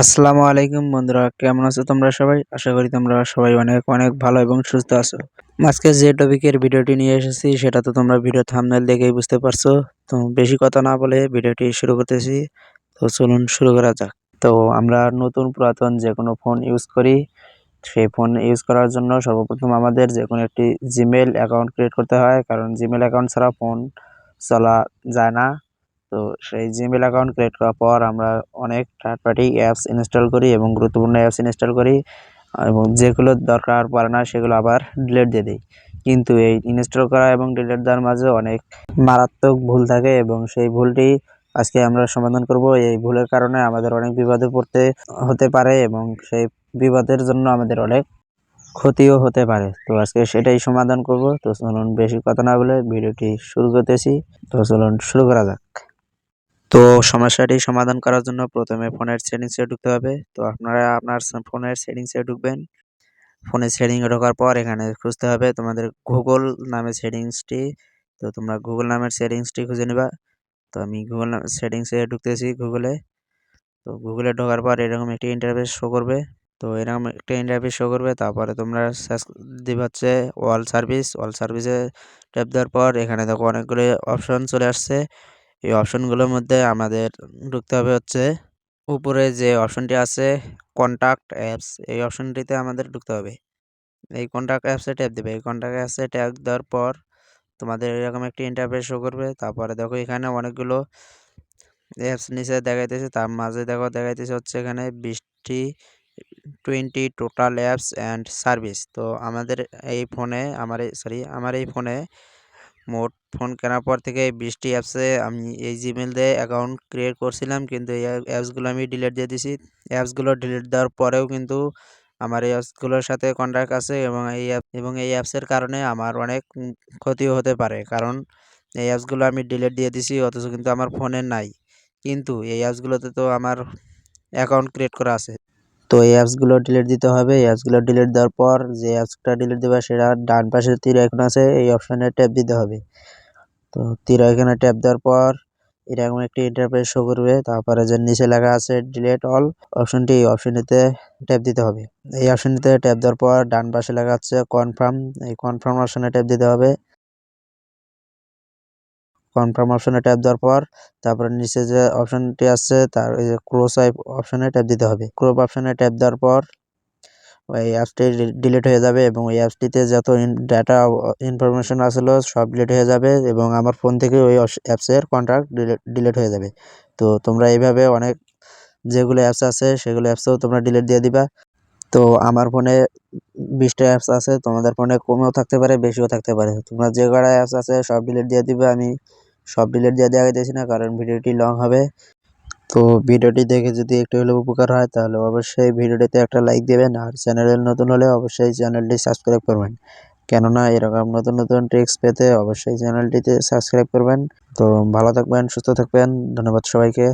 আসসালামু আলাইকুম বন্ধুরা, কেমন আছো তোমরা সবাই? আশা করি তোমরা সবাই অনেক অনেক ভালো এবং সুস্থ আছো। আজকে যে টপিকের ভিডিওটি নিয়ে এসেছি, সেটা তো তোমরা ভিডিও থামনেল দেখেই বুঝতে পারছ। তো বেশি কথা না বলে ভিডিওটি শুরু করতেছি। তো চলুন শুরু করা যাক। তো আমরা নতুন পুরাতন যে কোনো ফোন ইউজ করি, সেই ফোন ইউজ করার জন্য সর্বপ্রথম আমাদের যে কোনো একটি জিমেল অ্যাকাউন্ট ক্রিয়েট করতে হয়। কারণ জিমেল অ্যাকাউন্ট ছাড়া ফোন চলা যায় না। তো সেই জিমেল অ্যাকাউন্ট ক্রিয়েট করার পর আমরা অনেক থার্ড পার্টি অ্যাপস ইনস্টল করি এবং গুরুত্বপূর্ণ অ্যাপস ইনস্টল করি। এবং যেগুলো দরকার পড়ে না সেগুলো আবার ডিলেট দিয়ে দিই। কিন্তু এই ইনস্টল করা এবং ডিলেট দেওয়ার মাঝে অনেক মারাত্মক ভুল থাকে এবং সেই ভুলটি আজকে আমরা সমাধান করব। এই ভুলের কারণে আমাদের অনেক বিপদে পড়তে হতে পারে এবং সেই বিপদের জন্য আমাদের অনেক ক্ষতিও হতে পারে। তো আজকে সেটাই সমাধান করব। তো চলুন বেশি কথা না বলে ভিডিওটি শুরু করতেছি। তো চলুন শুরু করা যাক। তো সমস্যাটি সমাধান করার জন্য প্রথমে ফোনের সেটিংসে ঢুকতে হবে। তো আপনারা আপনার ফোনের সেটিংসে ঢুকবেন। ফোনের সেটিংয়ে ঢোকার পর এখানে খুঁজতে হবে তোমাদের গুগল নামের সেটিংসটি তো তোমরা গুগল নামের সেটিংসটি খুঁজে নেবা। তো আমি গুগল সেটিংসে ঢুকতেছি গুগলে তো গুগলে ঢোকার পর এরকম একটি ইন্টারফেস শো করবে। তো এরকম একটা ইন্টারফেস শো করবে, তারপরে তোমরা সার্চ হচ্ছে ওয়াল সার্ভিস ওয়াল সার্ভিসে ট্যাপ দেওয়ার পর এখানে দেখো অনেকগুলো অপশন চলে আসছে। এই অপশনগুলোর মধ্যে আমাদের ঢুকতে হবে হচ্ছে উপরে যে অপশনটি আছে কন্ট্যাক্ট অ্যাপস এই অপশনটিতে আমাদের ঢুকতে হবে। এই কন্ট্যাক্ট অ্যাপসে ট্যাপ দেবে। এই কন্ট্যাক্ট অ্যাপসে ট্যাপ দেওয়ার পর তোমাদের এরকম একটি ইন্টারফেস শো করবে। তারপরে দেখো এখানে অনেকগুলো অ্যাপস নিচে দেখাইতেছে। তার মাঝে দেখো দেখাইতেছে হচ্ছে এখানে বিশটি twenty total apps and service তো আমাদের এই ফোনে আমার সরি আমার এই ফোনে মোট ফোন কেনার পর থেকে বিশটি অ্যাপসে আমি এই জিমেল দিয়ে অ্যাকাউন্ট ক্রিয়েট করছিলাম, কিন্তু এই অ্যাপসগুলো আমি ডিলিট দিয়ে দিছি। অ্যাপসগুলো ডিলিট দেওয়ার পরেও কিন্তু আমার এই অ্যাপসগুলোর সাথে কন্ট্যাক্ট আছে এবং এই অ্যাপ এবং এই অ্যাপসের কারণে আমার অনেক ক্ষতিও হতে পারে, কারণ এই অ্যাপসগুলো আমি ডিলিট দিয়ে দিছি, অথচ কিন্তু আমার ফোনে নাই। কিন্তু এই অ্যাপসগুলোতে তো আমার অ্যাকাউন্ট ক্রিয়েট করা আছে। তো এই অ্যাপসগুলো ডিলিট দিতে হবে। এই অ্যাপসগুলো ডিলিট দেওয়ার পর যে অ্যাপসটা ডিলিট দেবে সেটা ডান পাশে তীর আইকন আছে, এই অপশানে ট্যাপ দিতে হবে। তো তীর আইকনে ট্যাপ দেওয়ার পর এরকম একটি ইন্টারফেস শো করবে। তারপরে যে নিচে লেখা আছে ডিলেট অল অপশনটি এই অপশনটিতে ট্যাপ দিতে হবে। এই অপশনটিতে ট্যাপ দেওয়ার পর ডান পাশে লেখা আছে কনফার্ম এই কনফার্ম অপশনে ট্যাপ দিতে হবে। কনফার্ম অপশনে ট্যাপ দেওয়ার পর, তারপরে নিচে যে অপশনটি আছে, তার ওই যে ক্রোস আইপ অপশনে ট্যাপ দিতে হবে। ক্রোপ অপশনে ট্যাপ দেওয়ার পর ওই অ্যাপসটি ডিলিট হয়ে যাবে এবং ওই অ্যাপসটিতে যত ডাটা ইনফরমেশন আসলো, সব ডিলিট হয়ে যাবে এবং আমার ফোন থেকে ওই অ্যাপসের কন্ট্রাক্ট ডিলিট হয়ে যাবে। তো তোমরা এইভাবে অনেক যেগুলো অ্যাপস আছে, সেগুলো অ্যাপসেও তোমরা ডিলিট দিয়ে দিবা। তো আমার ফোনে বিশটা অ্যাপস আছে, তোমাদের ফোনে কমেও থাকতে পারে, বেশিও থাকতে পারে। তোমরা যে কটা অ্যাপস আছে, সব ডিলিট দিয়ে দিবে। আমি সব ডিলেট দিয়ে দিয়েছি না, কারণ ভিডিওটি লং হবে। তো ভিডিওটি দেখে যদি একটু হলেও উপকার হয়, তাহলে অবশ্যই ভিডিওটিতে একটা লাইক দেবেন, আর চ্যানেলে নতুন হলে অবশ্যই চ্যানেলটি সাবস্ক্রাইব করবেন। কেননা এরকম নতুন নতুন ট্রিক্স পেতে অবশ্যই চ্যানেলটিতে সাবস্ক্রাইব করবেন। তো ভালো থাকবেন, সুস্থ থাকবেন, ধন্যবাদ সবাইকে।